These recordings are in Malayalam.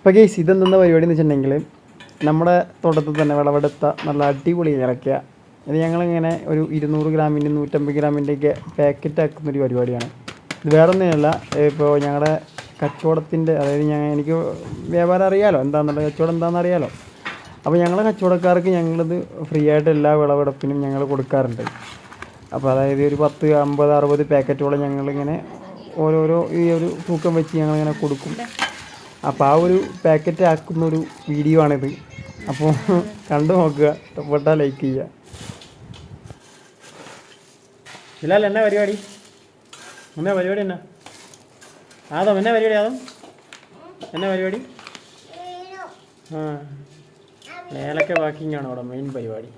അപ്പോൾ കേസ് ഇതെന്തെന്ന പരിപാടി എന്ന് വെച്ചിട്ടുണ്ടെങ്കിൽ നമ്മുടെ തോട്ടത്തിൽ തന്നെ വിളവെടുത്ത നല്ല അടിപൊളി ഇറക്കുക ഇത് ഞങ്ങളിങ്ങനെ ഒരു ഇരുന്നൂറ് ഗ്രാമിന്റെ നൂറ്റമ്പത് ഗ്രാമിന്റെയൊക്കെ പാക്കറ്റ് ആക്കുന്ന ഒരു പരിപാടിയാണ്. ഇത് വേറെ ഒന്നുമല്ല ഇപ്പോൾ ഞങ്ങളുടെ കച്ചവടത്തിന്റെ അതായത് ഞാൻ എനിക്ക് വ്യാപാരം അറിയാലോ എന്താണെന്നുള്ള കച്ചവടം എന്താണെന്ന് അറിയാലോ. അപ്പോൾ ഞങ്ങളെ കച്ചവടക്കാർക്ക് ഞങ്ങളിത് ഫ്രീ ആയിട്ട് എല്ലാ വിളവെടുപ്പിനും ഞങ്ങൾ കൊടുക്കാറുണ്ട്. അപ്പോൾ അതായത് ഒരു പത്ത് അമ്പത് അറുപത് പാക്കറ്റോളം ഞങ്ങളിങ്ങനെ ഓരോരോ ഈ ഒരു തൂക്കം വെച്ച് ഞങ്ങളിങ്ങനെ കൊടുക്കും. അപ്പോൾ ആ ഒരു പാക്കറ്റ് ആക്കുന്ന ഒരു വീഡിയോ ആണിത്. അപ്പോൾ കണ്ടു നോക്കുക. ഇഷ്ടപ്പെട്ടാൽ ലൈക്ക് ചെയ്യുക. ബിലാൽ എന്നാ പരിപാടി? എന്നാ പരിപാടി എന്നാ? ആദം എന്നാ പരിപാടി ആദം? എന്നാ പരിപാടി? ആ. ഏലക്ക വാക്കിങ് ആണ് അവിടെ മെയിൻ പരിപാടി.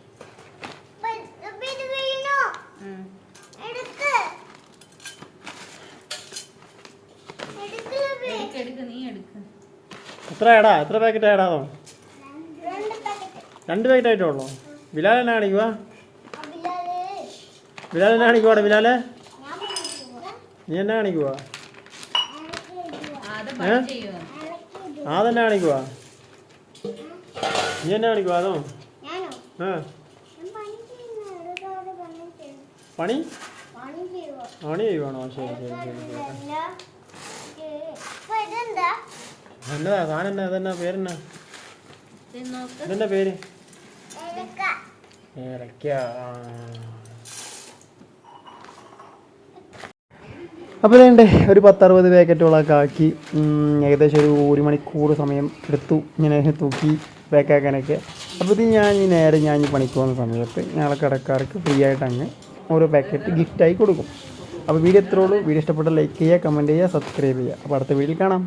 എടുക്ക് നീ എടുക്ക്. എത്ര ഏടാ? എത്ര പാക്കറ്റ് ഏടാതോ രണ്ട് പാക്കറ്റ് ആയിട്ടേ ഉള്ളൂ? ബിലാൽ എന്നാ കാണിക്കുക ബിലാൽ എന്നാ കാണിക്കുവാടെ ബിലാലെ? നീ എന്നാ കാണിക്കുക പണി ചെയ്യുമോ ആതെന്നാ കാണിക്കുക നീ എന്നാ കാണിക്കുക അതോ? ആ. പണി പണി ചെയ്യുവാണോ? ശരി ശരി ശരി ശരി. എന്നതാ സാധനം അതെന്നാ പേരെന്നാ ഇത് ഇതെന്നാ പേര്. അപ്പോൾ ഇതേണ്ടേ ഒരു പത്തറുപത് പാക്കറ്റുകളൊക്കെ ആക്കി ഏകദേശം ഒരു ഒരു മണിക്കൂർ സമയം എടുത്തു. ഇങ്ങനെ തൂക്കി പാക്കാക്കാനൊക്കെ. അപ്പോൾ ഇത് ഞാൻ ഈ നേരെ ഞാൻ ഈ പണിക്ക് പോകുന്ന സമയത്ത് ഞങ്ങളെ കടക്കാർക്ക് ഫ്രീ ആയിട്ട് അങ്ങ് ഓരോ പാക്കറ്റ് ഗിഫ്റ്റായി കൊടുക്കും. അപ്പോൾ വീഡിയോ എത്രയുള്ളൂ വീഡിയോ ഇഷ്ടപ്പെട്ട ലൈക്ക് ചെയ്യുക കമന്റ് ചെയ്യുക സബ്സ്ക്രൈബ് ചെയ്യുക. അപ്പോൾ അടുത്ത വീഡിയോയിൽ കാണാം.